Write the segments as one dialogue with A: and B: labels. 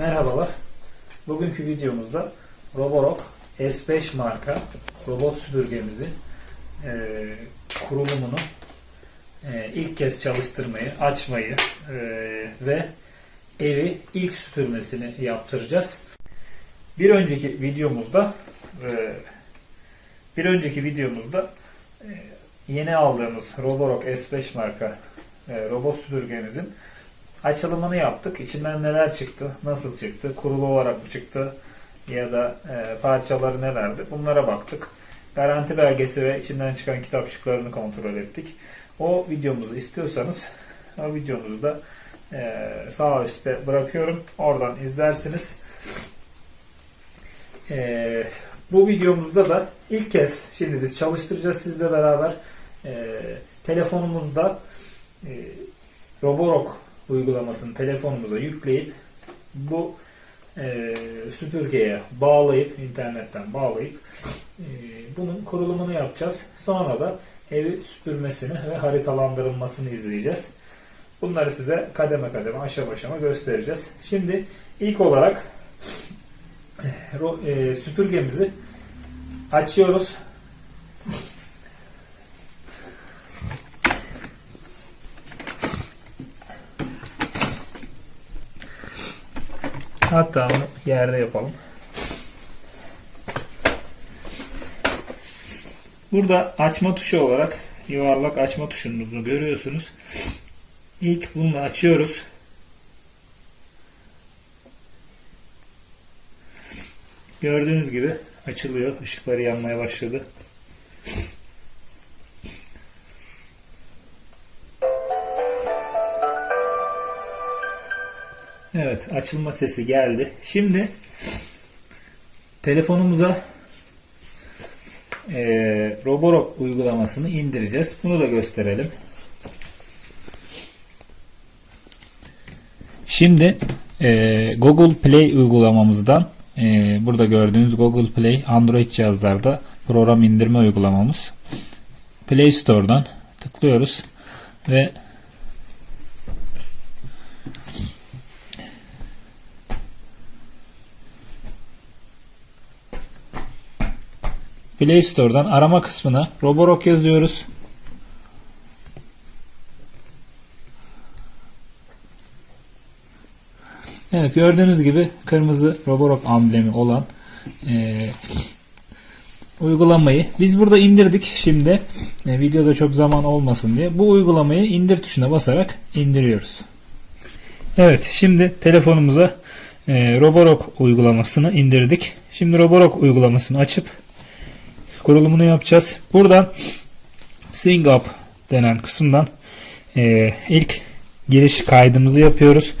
A: Merhabalar. Bugünkü videomuzda Roborock S5 marka robot süpürgemizin e, kurulumunu e, ilk kez çalıştırmayı, açmayı e, ve evi ilk süpürmesini yaptıracağız. Bir önceki videomuzda e, bir önceki videomuzda e, yeni aldığımız Roborock S5 marka e, robot süpürgemizin açılımını yaptık. İçinden neler çıktı, nasıl çıktı, kurulu olarak mı çıktı ya da e, parçaları nelerdi bunlara baktık. Garanti belgesi ve içinden çıkan kitapçıklarını kontrol ettik. O videomuzu istiyorsanız o videomuzu da e, sağ üstte bırakıyorum. Oradan izlersiniz. E, bu videomuzda da ilk kez şimdi biz çalıştıracağız sizle beraber e, telefonumuzda e, Roborock uygulamasını telefonumuza yükleyip bu e, süpürgeye bağlayıp internetten bağlayıp e, bunun kurulumunu yapacağız. Sonra da evi süpürmesini ve haritalandırılmasını izleyeceğiz. Bunları size kademe kademe aşama aşama göstereceğiz. Şimdi ilk olarak e, e, süpürgemizi açıyoruz. Hatta onu yerde yapalım. Burada açma tuşu olarak yuvarlak açma tuşumuzu görüyorsunuz. İlk bunu açıyoruz. Gördüğünüz gibi açılıyor. Işıkları yanmaya başladı. Evet açılma sesi geldi. Şimdi telefonumuza eee Roborock uygulamasını indireceğiz. Bunu da gösterelim. Şimdi eee, Google Play uygulamamızdan eee, burada gördüğünüz Google Play Android cihazlarda program indirme uygulamamız. Play Store'dan tıklıyoruz ve Play Store'dan arama kısmına Roborock yazıyoruz. Evet gördüğünüz gibi kırmızı Roborock amblemi olan eee, uygulamayı biz burada indirdik şimdi e, videoda çok zaman olmasın diye bu uygulamayı indir tuşuna basarak indiriyoruz. Evet şimdi telefonumuza e, Roborock uygulamasını indirdik. Şimdi Roborock uygulamasını açıp kurulumunu yapacağız. Buradan Sync Up denen kısımdan e, ilk giriş kaydımızı yapıyoruz.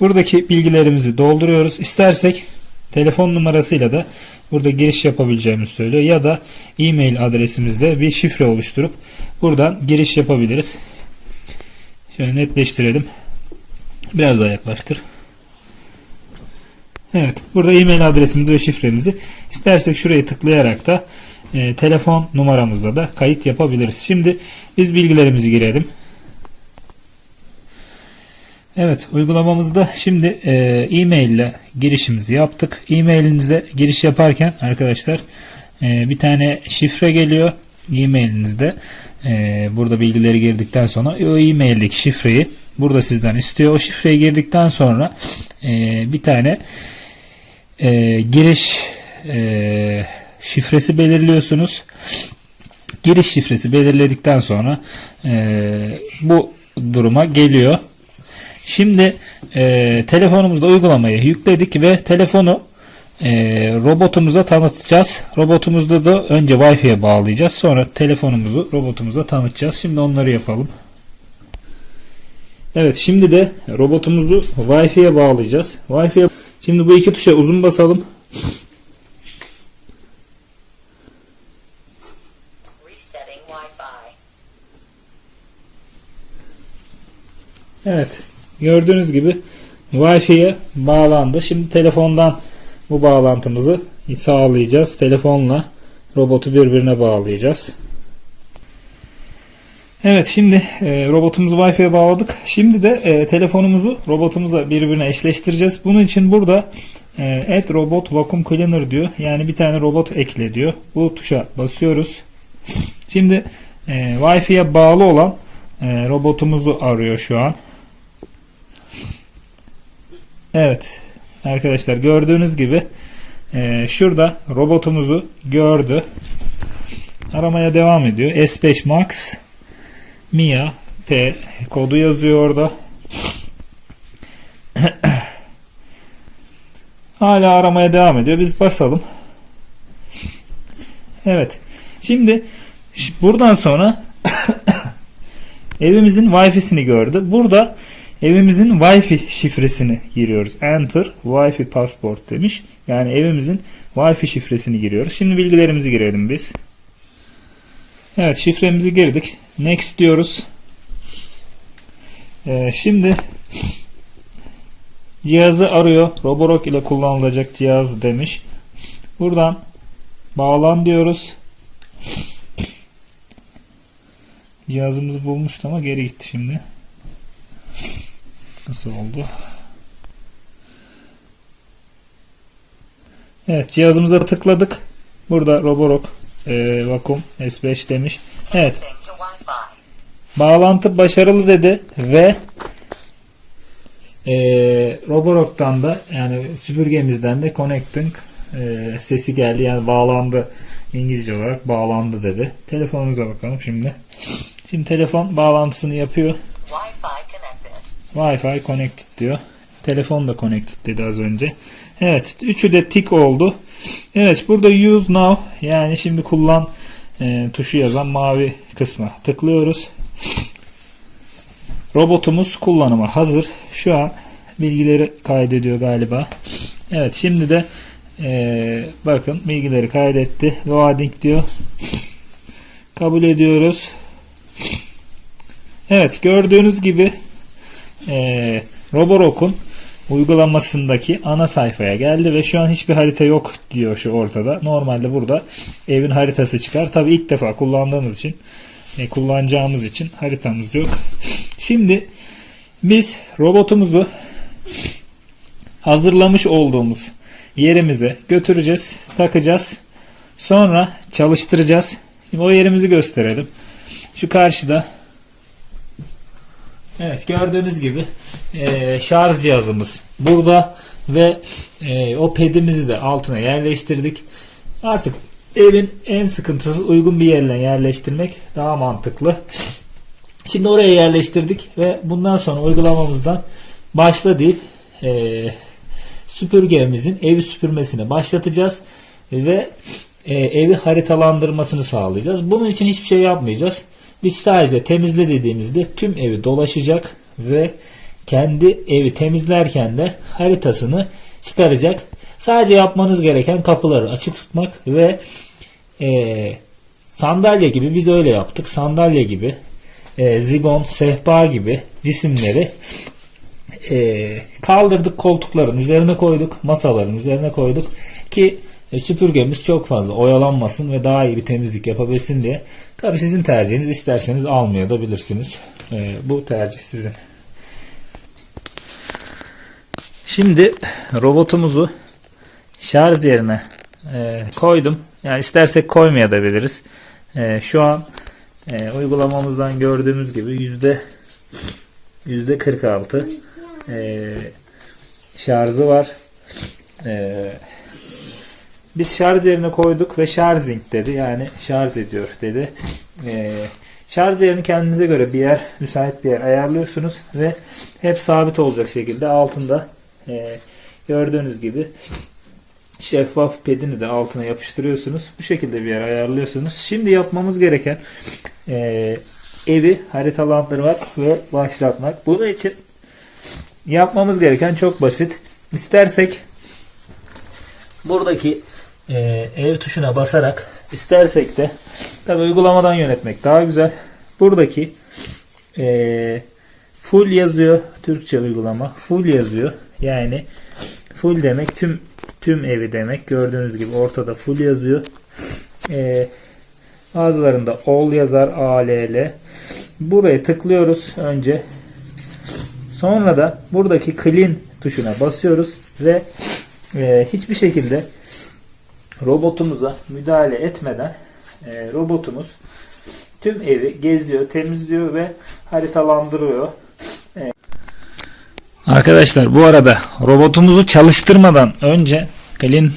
A: Buradaki bilgilerimizi dolduruyoruz. İstersek telefon numarasıyla da burada giriş yapabileceğimizi söylüyor. Ya da e-mail adresimizle bir şifre oluşturup buradan giriş yapabiliriz. Şöyle netleştirelim. Biraz daha yaklaştır. Evet. Burada e-mail adresimizi ve şifremizi istersek şuraya tıklayarak da e, telefon numaramızla da kayıt yapabiliriz. Şimdi biz bilgilerimizi girelim. Evet uygulamamızda şimdi e, e-mail ile girişimizi yaptık. E-mailinize giriş yaparken arkadaşlar e, bir tane şifre geliyor e-mailinizde. E, burada bilgileri girdikten sonra o e-maildeki şifreyi burada sizden istiyor. O şifreyi girdikten sonra e, bir tane e, giriş e, şifresi belirliyorsunuz. Giriş şifresi belirledikten sonra e, bu duruma geliyor. Şimdi e, telefonumuzda uygulamayı yükledik ve telefonu e, robotumuza tanıtacağız. Robotumuzda da önce Wi-Fi'ye bağlayacağız. Sonra telefonumuzu robotumuza tanıtacağız. Şimdi onları yapalım. Evet şimdi de robotumuzu Wi-Fi'ye bağlayacağız. Wi-Fi'ye Şimdi bu iki tuşa uzun basalım. Evet. Gördüğünüz gibi Wi-Fi'ye bağlandı. Şimdi telefondan bu bağlantımızı sağlayacağız. Telefonla robotu birbirine bağlayacağız. Evet şimdi e, robotumuzu Wi-Fi'ye bağladık. Şimdi de e, telefonumuzu robotumuza birbirine eşleştireceğiz. Bunun için burada e, add robot vacuum cleaner diyor. Yani bir tane robot ekle diyor. Bu tuşa basıyoruz. Şimdi e, Wi-Fi'ye bağlı olan e, robotumuzu arıyor şu an. Evet arkadaşlar gördüğünüz gibi e, şurada robotumuzu gördü. Aramaya devam ediyor. S5 Max Mia P kodu yazıyor orada. Hala aramaya devam ediyor. Biz basalım. Evet. Şimdi buradan sonra evimizin Wi-Fi'sini gördü. Burada evimizin Wi-Fi şifresini giriyoruz. Enter Wi-Fi passport demiş. Yani evimizin Wi-Fi şifresini giriyoruz. Şimdi bilgilerimizi girelim biz. Evet şifremizi girdik. Next diyoruz. Ee, şimdi cihazı arıyor. Roborock ile kullanılacak cihaz demiş. Buradan bağlan diyoruz. Cihazımızı bulmuştu ama geri gitti şimdi. Nasıl oldu? Evet cihazımıza tıkladık. Burada Roborock e, Vacuum S5 demiş. Evet. Bağlantı başarılı dedi ve e, Roborock'tan da yani süpürgemizden de connecting e, sesi geldi yani bağlandı İngilizce olarak bağlandı dedi. Telefonumuza bakalım şimdi. Şimdi telefon bağlantısını yapıyor.
B: Wi-Fi connected.
A: Diyor. Telefon da connected dedi az önce. Evet. Üçü de tik oldu. Evet. Burada use now yani şimdi kullan e, tuşu yazan mavi kısma tıklıyoruz. Robotumuz kullanıma hazır. Şu an bilgileri kaydediyor galiba. Evet. Şimdi de e, bakın bilgileri kaydetti. Loading diyor. Kabul ediyoruz. Evet. Gördüğünüz gibi e, Roborock'un uygulamasındaki ana sayfaya geldi ve şu an hiçbir harita yok diyor şu ortada. Normalde burada evin haritası çıkar. Tabi ilk defa kullandığımız için e, kullanacağımız için haritamız yok. Şimdi biz robotumuzu hazırlamış olduğumuz yerimize götüreceğiz, takacağız. Sonra çalıştıracağız. Şimdi o yerimizi gösterelim. Şu karşıda Evet gördüğünüz gibi e, şarj cihazımız burada ve e, o pedimizi de altına yerleştirdik. Artık evin en sıkıntısız uygun bir yerine yerleştirmek daha mantıklı. Şimdi oraya yerleştirdik ve bundan sonra uygulamamızdan başla deyip e, süpürgemizin evi süpürmesini başlatacağız ve e, evi haritalandırmasını sağlayacağız. Bunun için hiçbir şey yapmayacağız. Biz sadece temizle dediğimizde tüm evi dolaşacak ve kendi evi temizlerken de haritasını çıkaracak. Sadece yapmanız gereken kapıları açık tutmak ve e, sandalye gibi biz öyle yaptık. Sandalye gibi e, zigon, sehpa gibi cisimleri e, kaldırdık koltukların üzerine koyduk, masaların üzerine koyduk ki e, süpürgemiz çok fazla oyalanmasın ve daha iyi bir temizlik yapabilsin diye. Tabi sizin tercihiniz isterseniz almaya da bilirsiniz. E, bu tercih sizin. Şimdi robotumuzu şarj yerine e, koydum. Yani istersek koymaya da biliriz. E, şu an e, uygulamamızdan gördüğümüz gibi yüzde yüzde 46 e, şarjı var. E, biz şarj yerine koyduk ve charging dedi. Yani şarj ediyor dedi. E, şarj yerini kendinize göre bir yer, müsait bir yer ayarlıyorsunuz ve hep sabit olacak şekilde altında e, gördüğünüz gibi şeffaf pedini de altına yapıştırıyorsunuz. Bu şekilde bir yer ayarlıyorsunuz. Şimdi yapmamız gereken e, evi haritalandırmak ve başlatmak. Bunun için yapmamız gereken çok basit. İstersek buradaki e, ev tuşuna basarak istersek de tabi uygulamadan yönetmek daha güzel. Buradaki e, full yazıyor. Türkçe uygulama. Full yazıyor. Yani full demek tüm tüm evi demek. Gördüğünüz gibi ortada full yazıyor. E, bazılarında all yazar. A, L, L. buraya tıklıyoruz önce. Sonra da buradaki clean tuşuna basıyoruz ve e, hiçbir şekilde robotumuza müdahale etmeden e, robotumuz tüm evi geziyor, temizliyor ve haritalandırıyor. E, Arkadaşlar bu arada robotumuzu çalıştırmadan önce clean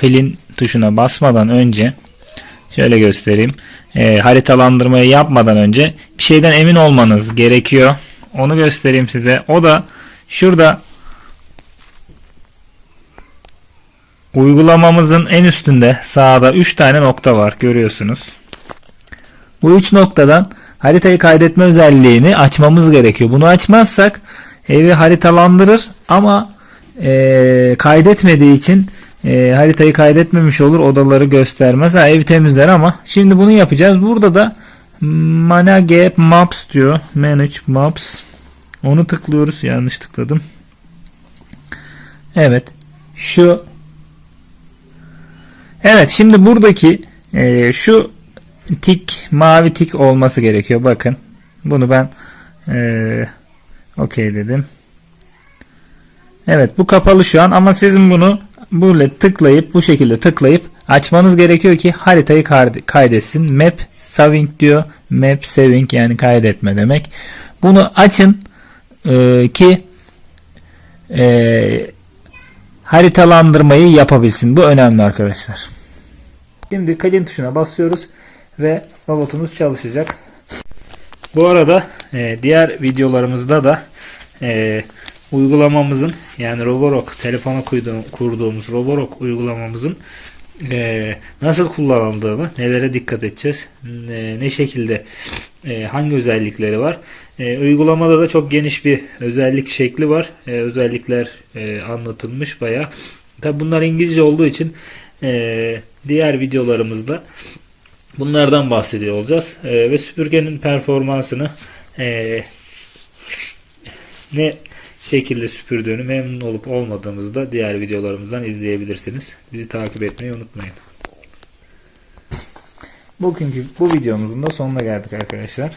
A: clean tuşuna basmadan önce şöyle göstereyim. E, haritalandırmayı yapmadan önce bir şeyden emin olmanız gerekiyor. Onu göstereyim size. O da şurada uygulamamızın en üstünde sağda 3 tane nokta var görüyorsunuz. Bu 3 noktadan haritayı kaydetme özelliğini açmamız gerekiyor. Bunu açmazsak evi haritalandırır ama e, kaydetmediği için e, haritayı kaydetmemiş olur odaları göstermez. Ha, evi temizler ama şimdi bunu yapacağız. Burada da Manage Maps diyor. Manage Maps. Onu tıklıyoruz. Yanlış tıkladım. Evet. Şu Evet şimdi buradaki e, şu tik mavi tik olması gerekiyor. Bakın. Bunu ben e, okey dedim. Evet bu kapalı şu an ama sizin bunu böyle tıklayıp bu şekilde tıklayıp açmanız gerekiyor ki haritayı kaydetsin. Map saving diyor. Map saving yani kaydetme demek. Bunu açın e, ki e, haritalandırmayı yapabilsin. Bu önemli arkadaşlar. Şimdi clean tuşuna basıyoruz ve robotumuz çalışacak. Bu arada e, diğer videolarımızda da e, uygulamamızın yani Roborock telefona kurduğumuz Roborock uygulamamızın e, nasıl kullanıldığını, nelere dikkat edeceğiz, e, ne şekilde e, hangi özellikleri var. E, uygulamada da çok geniş bir özellik şekli var. E, özellikler e, anlatılmış bayağı. Tabi bunlar İngilizce olduğu için e, diğer videolarımızda bunlardan bahsediyor olacağız. E, ve süpürgenin performansını e, ne şekilde süpürdüğünü memnun olup olmadığımızı da diğer videolarımızdan izleyebilirsiniz. Bizi takip etmeyi unutmayın. Bugünkü bu videomuzun da sonuna geldik arkadaşlar.